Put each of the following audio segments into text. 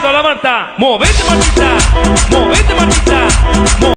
dalla Marta, muovete Martita, muovete Martita, mu-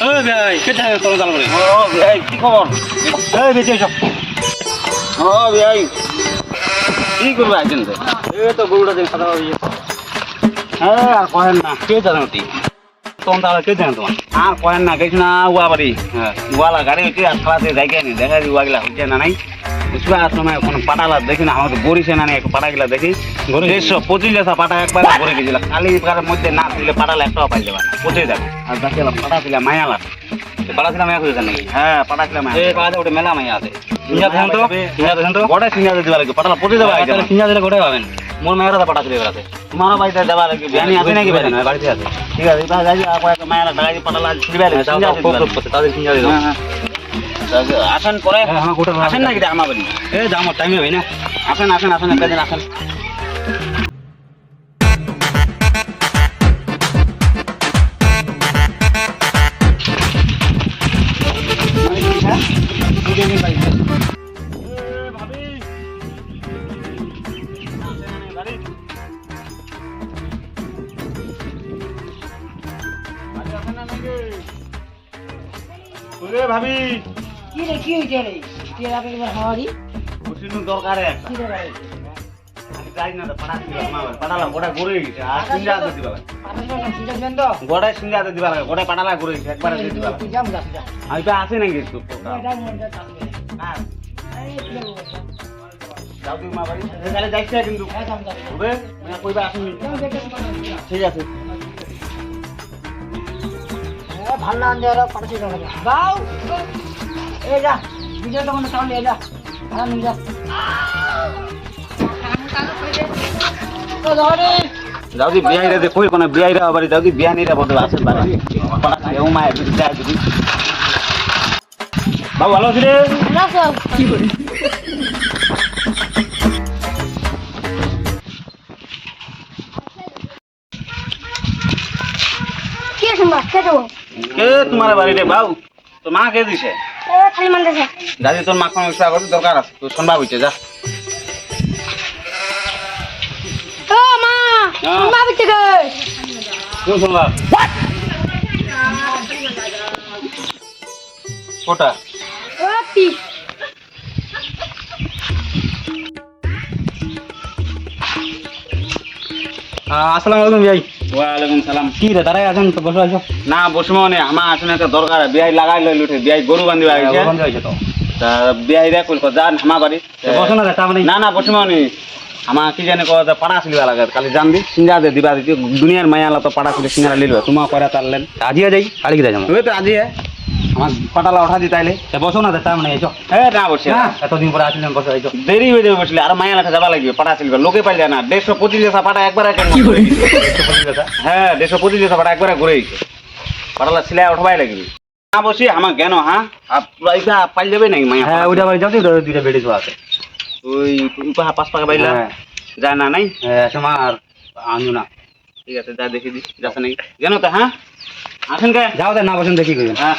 ভাই কেটে তোর জাল করে। ও ভাই কি খবর? এই বেঁচে এসব ও ভাই। কি করবে একদিন তো? এই তো গরুটা দিন সাদা হয়ে হ্যাঁ আর কহেন না কে জানো তুই তোমার তাহলে কে জানো তোমার? আর কহেন না কিছু না উয়া বাড়ি হ্যাঁ উয়ালা গাড়ি হচ্ছে আর খালাতে যাই নি দেখা যায় উয়াগুলা হচ্ছে না নাই। বুঝবা সময় এখন পাটালা দেখি না আমাদের বরিশে না একটু পাটা গিলা দেখি। দেড়শো পঁচিশ লেসা পাটা একবার ভরে গেছিল। কালি এবার মধ্যে না দিলে পাটালা একটাও পাই যাবে না পচে যাবে। আর দেখিলাম পাটা ছিল মায়ালা পাড়াছিলাম এক হয়েছে নাকি হ্যাঁ পাটা ছিল মায়া এই পাড়াতে ওটা মেলা মাইয়া আছে। সিঙ্গা দেন তো? সিঙ্গা দেন তো? গোটা সিঙ্গা দিতে পারে পাটালা পচে যাবে সিঙ্গা দিলে গোটাই পাবেন। মোর মেয়েরা তো পাঠাতে বেড়াতে তোমারও বাড়িতে দেওয়া লাগবে বিয়ানি আছে নাকি বাড়ি না বাড়িতে আছে। ঠিক আছে এবার যাই আর কয়েকটা মায়ালা টাকা দিয়ে পাটালা ছিড়বে না তাদের কিনে দাও। হ্যাঁ হ্যাঁ। আসেন পরে। হ্যাঁ, আসেন নাকি আমার বাড়ি? এ যা আমার টাইমে হয় না? আসেন আসেন আসেন একটা দিন আসেন। ভাবি। কি রে কি হইছে রে? কি রে আপনি হাওয়ারি দরকার একটা। কি রে ভাই? আর সিঙ্গা হাতে দিবা লাগে পাড়ালা ঘুরে গেছে একবার দিবা আমি তো আসে নাকি হ্যাঁ? যাও তুমি মা বাড়ি। তাহলে যাইছে কিন্তু। এই যাম যা হবে কইবা আসুনি। যাও দেখে তোমার ঠিক আছে। এ ভালো না আনতে আর পারছি না যাও এই যা বিজয় তো মনে সামনে এই যা আর নিয়ে যা তো ধরে যাও দি বিয়াইরা দে কই কোন বিয়াইরা বাড়ি যাও দি বিয়ানিরা বদল আছে বাড়ি পাড়া ছিল ও মায়ের দিদি যায় বাবু ভালো আছি রে কি করে কি আছে কে তোমার বাড়ি রে বাবু তো মা কে দিছে? দাদি তোর মাখন উৎসাহ করতে দরকার আছে তুই শুনবা বুঝছে যা। মা হ্যাঁ। মা কোন কোটা আসসালামু আলাইকুম ভাই। ওয়ালাইকুম সালাম। কি রে দাঁড়াই আছেন তো বসে আছো? না বসে মানে আমার আসলে একটা দরকার বিয়াই লাগাই লইল উঠে বিয়াই গরু বান্ধিবা আইছে বন্ধ হয়েছে তো। তা বিয়াই রে কইল যান হামা বাড়ি। বসে না তা মানে না না বসে মানে আমার কি জানি যে পাড়া ছিল লাগে খালি জান দি সিঙ্গা দে দিবা দিতে দুনিয়ার মায়া তো পাড়া ছিল সিঙ্গারা লিলবে তোমার করে তারলেন আজিয়া যাই কালি কি যাই ওই তো আজি হ্যাঁ আমার পাটালা উঠা দি তাইলে? বসো না তার মানে এসো। হ্যাঁ না বসে। না? এতদিন পরে আসলেন বসে আইছো দেরি হয়ে যাবে বসলে আর মায়া লাখা যাবা লাগবে পাড়া ছিল লোকে পাই যায় না দেড়শো পঁচিশ লেসা পাটা একবার এক হ্যাঁ দেড়শো পঁচিশ লেসা পাটা একবার ঘুরে গেছে পাটালা সিলাই উঠবাই লাগবে। না বসি আমার জ্ঞান হ্যাঁ আর পাই যাবে নাকি মায়া হ্যাঁ ওইটা বাড়ি যাও তো দুইটা বেডে শোয়া আছে। ওই পাহা পাঁচ পাকা বাইলা হ্যাঁ। যায় না নাই? হ্যাঁ সময় আর আনজু না। ঠিক আছে যা দেখে দিস যাচ্ছে নাকি? জানো তো হ্যাঁ আসেন কে যাও তাই না বসেন দেখি করবেন হ্যাঁ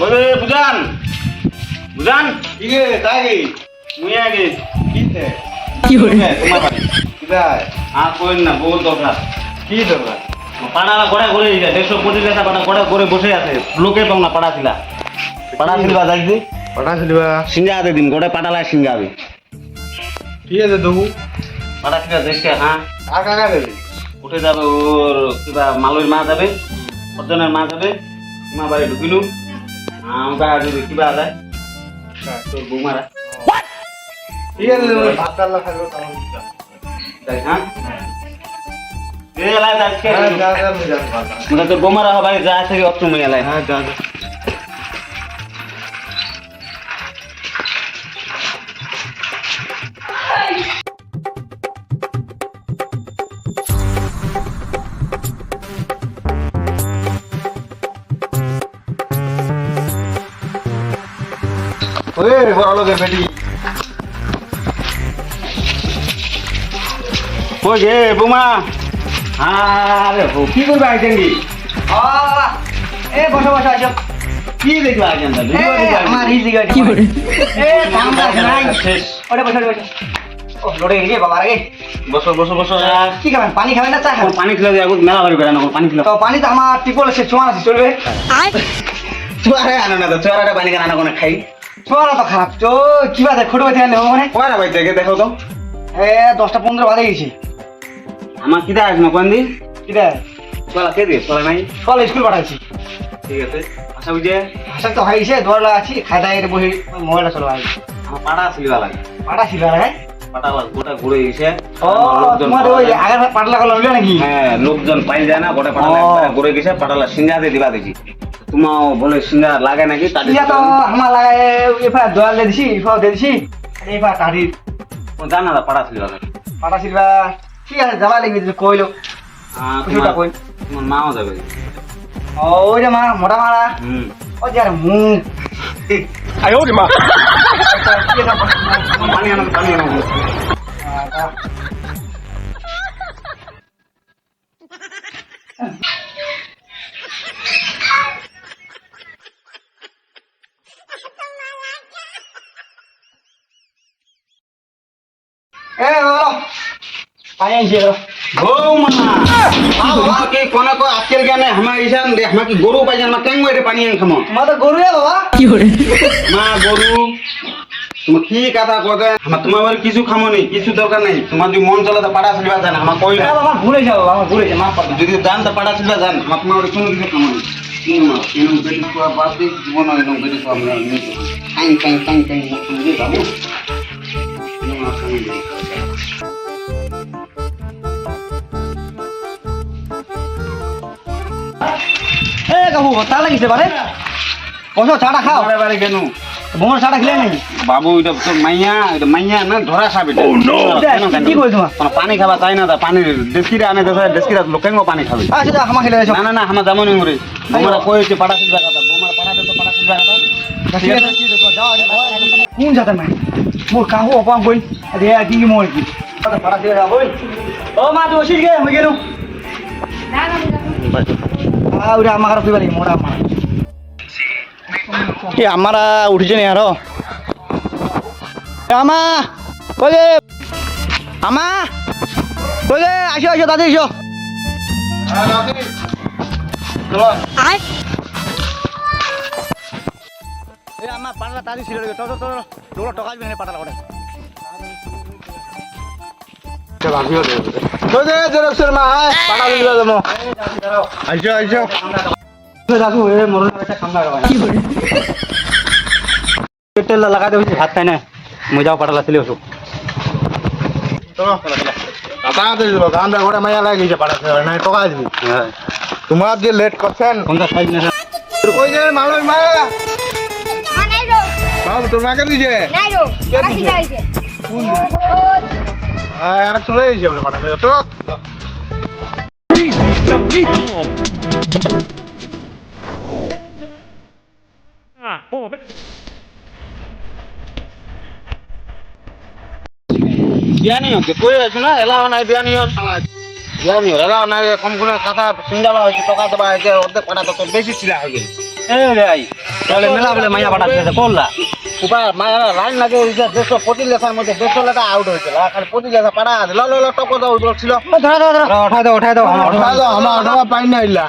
বলে বুঝান বুঝান কি রে তাই মুই আগে কিতে কি হল? তোমার বাড়ি। কিদায় আর কই না বহুত দরকার। কি দরকার? পাড়া ঘরে ঘুরে যায় দেড়শো পাড়া ঘরে ঘরে বসে আছে। লোকে পাও না পাড়া ছিলা। পাড়া ছিলবা যাইছি পাঠাছিলি বা সিঙ্গা দে দিন গোটে পাটালায় সিঙ্গা হবে কি আছে দেবু পাড়া ছিলা দেখছে হ্যাঁ। আর কাকা দেবে উঠে যাবে ওর কিবা মালুর মা যাবে অর্জনের মা যাবে। মা বাড়ি ঢুকিলু আমরা যদি কিবা যায় তোর বৌমারা। ঠিক আছে সাত আল্লাহ থাকবে তখন তাই না? বোমারা হবাই হ্যাঁ, যা থেকে অষ্টম এলাই হ্যাঁ যা যা। ওই বড় লোকের বেটি। কই গে বুমা। আরে হো কি করবে আইছেন কি? এ বসো বসো আসো। কি দেখলা আইছেন তা এ, আমার ইজি গাড়ি কি করে এ কাম আছে নাই শেষ। ওটা বসো বসো। লড়ে গেলি বাবা বসো বসো বসো কি খাবেন? পানি খাবেন না চা খাবেন? পানি খেলে যাব মেলা বাড়ি বেড়ানো পানি খেলে। তো পানি তো আমার টিপল আছে ছোঁয়া আছে চলবে। চুয়ারে আনো না তো চুয়ারে পানি কেন আনো কোনো খাই। ছোঁয়া তো খারাপ তো কি বাদে খুঁটে বাদে আনলে মানে ভাই থেকে দেখো তো। এ দশটা পনেরো বাজে গেছি। আমার না কোন দিন কি রে চলা কে দিয়ে? চলা নাই? সকালে স্কুল পাঠাইছি ঠিক আছে। আচ্ছা বুঝে? আসার তো হয়েছে দৌড় লাগাচ্ছি খাই দাই বসে মোবাইলটা চলো ভাই আমার পাড়া আসলিবা লাগে। পাটা ছিল হ্যাঁ পাটা গোটা ঘুরে গেছে। ও তোমার ওই আগের পাটলা কলা নাকি? হ্যাঁ লোকজন পাই যায় না গোটা পাটালা ঘুরে গেছে পাটালা সিঙ্গাতে দিবা দিছি তোমাও বলে সিঙ্গা লাগে নাকি তাদের তো আমার লাগায় এফার দোয়াল দিয়ে দিছি ইফাও দিয়ে দিছি। এবার টাড়ির জানা পাড়া আসলিবা লাগে। পাটা ছিল কি আছে যাবা লাগবে তুমি কইলো? পুষুটা কই? তোমার মাও যাবে। ও ওই রে মা মোটা মারা? ও যে আর মুখ। আয় মা। পানি আনো পানি আনো গরু পাই জান মা কেন পানি খামো মা? তো গরু রে বাবা মা গরু তোমার কি কথা কথা আমার তোমার বাড়ি কিছু খামো নেই কিছু দরকার নেই তোমার যদি মন চলে তো পাড়া সিলবা জান আমার কই না বাবা, আমার ভুলে যাও আমার ভুলে যাও মা পারবে যদি জান তো পাড়া সিলবা জান আমার তোমার বাড়ি কোনো কিছু খামো নেই। জীবন কাকু তা লাগিছে বারে? বসো চাটা খাও। আমার বাড়ি কেন? বোমার চাটা খেলে নাই। বাবু এটা তো মাইয়া এটা মাইয়া না ধরা সাপ এটা। কেন, কেন? কি কই তোমার? কোনো পানি খাবা চাই না? তা পানি ডেস্কিরে আনে দেখো ডেস্কিরা লোকেন পানি খাবে। আচ্ছা যা হামা খেলে না না না আমার যেমন মরে বোমারা কয়েছে পাড়া সিলবা কথা। বোমারা পাড়া দিতে পাড়া সিলবা কথা। ঠিক আছে? কোন জাতের নাই মোর কাহু অপাম কই? আরে কি মোর কি পাড়া দিয়ে যাব ও মা তুই গে হয়ে গেল আউরে আমার আর কইবা মোরা আমার এ আমারা উঠছে নি আরও। আমা বলে আমা বলে আসো আসো দাদি এসো। আয়। এ আমার পাটলা তাদি ছিল টাকা দিবেন পাটলা করে একটা তেল লাগা দেবো ভাত খাই না। মজাও পাঠালা ছিল ওসব তাড়াতাড়ি দিল ধানটা ঘরে মাইয়া লাগিয়েছে পাঠাতে হবে নাই টকা দিবি। হ্যাঁ। তোমার যে লেট করছেন। কোনটা সাইজ না। ওই যে মানুষ মায়া? মা নাই রো। বাবু তোর মাকে দিছে? চলে বলে পাঠাতে। তো বিয়ানি হচ্ছে কই আছো না? এলাও নাই বিয়ানি হল বিয়ানি হল এলাও নাই কম করে কথা সিঙ্গাবা হয়েছে টাকা দেওয়া হয়েছে অর্ধেক পাঠা তো বেশি ছিল হয়ে গেল এ ভাই তাহলে মেলা বলে মাইয়া ছিল করলা? উপায় মায়া লাইন লাগে দেড়শো পঁচিশ লেখার মধ্যে দেড়শো লেখা আউট হয়েছিল আর খালি পঁচিশ লেখা পাঠা আছে। ল ল ল টপ দাও ছিল। ধরা ধরা। ধরা উঠাই দাও উঠাই দাও। উঠা দাও আমার অথবা পাই না ইল্লা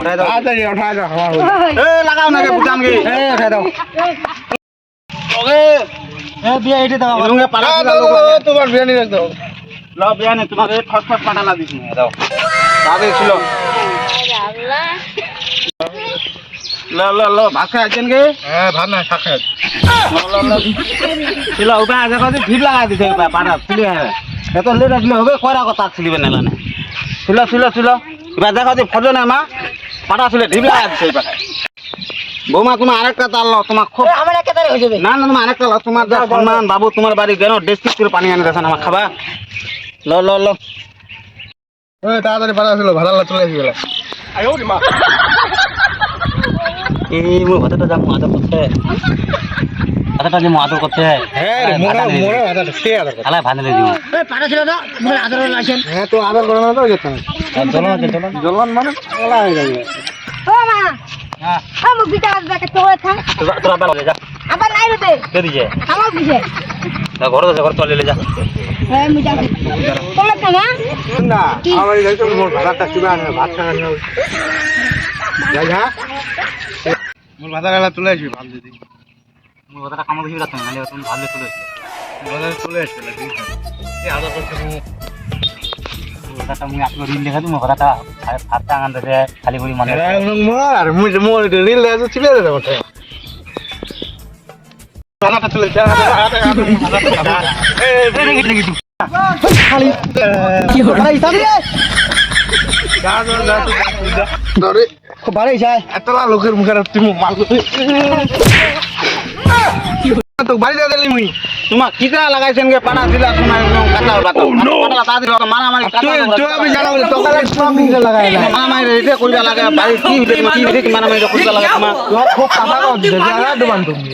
উঠাই দাও। তাড়াতাড়ি উঠা দাও এ লাগাও না কে বুঝাম কি? এ উঠাই দাও। ওকে। এ বিয়া এটি দাও লুঙ্গে ছিল লোক তোমার বিরিয়ানি রাখতে হবে ল বিয়ানি তোমাকে ফট ফট পাঠা লাগিস দাও। আগে ছিল আল্লাহ। ল ল ল ভাত খাই আছেন কে? হ্যাঁ ভাত না শাক খাই ছিল উপায় আছে কদি ভিড় লাগাই দিছে এত লেট আসলে হবে কয়রা কথা ছিলিবে না না ছিল ছিল ছিল এবার দেখো যে ফটো না মা। পাঠা ছিল ঢিপ লাগাই দিছে এই বৌমা তোমার আরেকটা তার লো তোমার খুব আমার একটা তারে হয়ে যাবে না না তোমার আরেকটা লো তোমার যা সম্মান বাবু তোমার বাড়ি কেন ডেস্টিক করে পানি আনে দেখেন আমার খাবা। ল ল ল। ওই তাড়াতাড়ি পাঠা ছিল ভালো চলে গেল এই মই হঠাৎ যাম মাথা করতে কথাটা যে আদর করতে হ্যাঁ মোরা মোরা আদর সে আদর ছিল মোর আদর লাগছেন হ্যাঁ তো আদর করে তো যেতে চলো না জলন মানে ওলা হয়ে যাবে। ও মা হ্যাঁ ও বিটা বাকা তোরে থাক তোরা তোরা বেলা যা। আবার নাই রে কে দিছে। আমার বিছে ঘর ঘর চলে যা। হ্যাঁ? না আমার মোর ভাতটা কিবা ভাত খাওয়া না যাই হ্যাঁ? মোর ভাতটা তুলে আসবি ভাত দিদি মোর কথাটা কামড় দিবি রাখতে নালে তুমি ভালো চলে এসে ভাতটা তুলে আসবে এই আদর করতে তুমি মুই আপলো রিল লেখা তুমি কথাটা ভাতটা আনতে দে খালি করি মানে মার মুই মোর রিল আছে চিলে দে ওঠে ভাতটা তুলে যা ধরে বাড়ি যায়। এতলা লোকের মুখের তুমি মাল তো বাড়ি যা দিলি মুই। তোমার কিতা লাগাইছেন গে? পাড়া দিলা তোমার কাটা বাতা পাড়া তাদের মারামারি তুই তুই আমি জানা বলে তো লাগাই এটা বাড়ি কি কি তোমার খুব কাটা তুমি।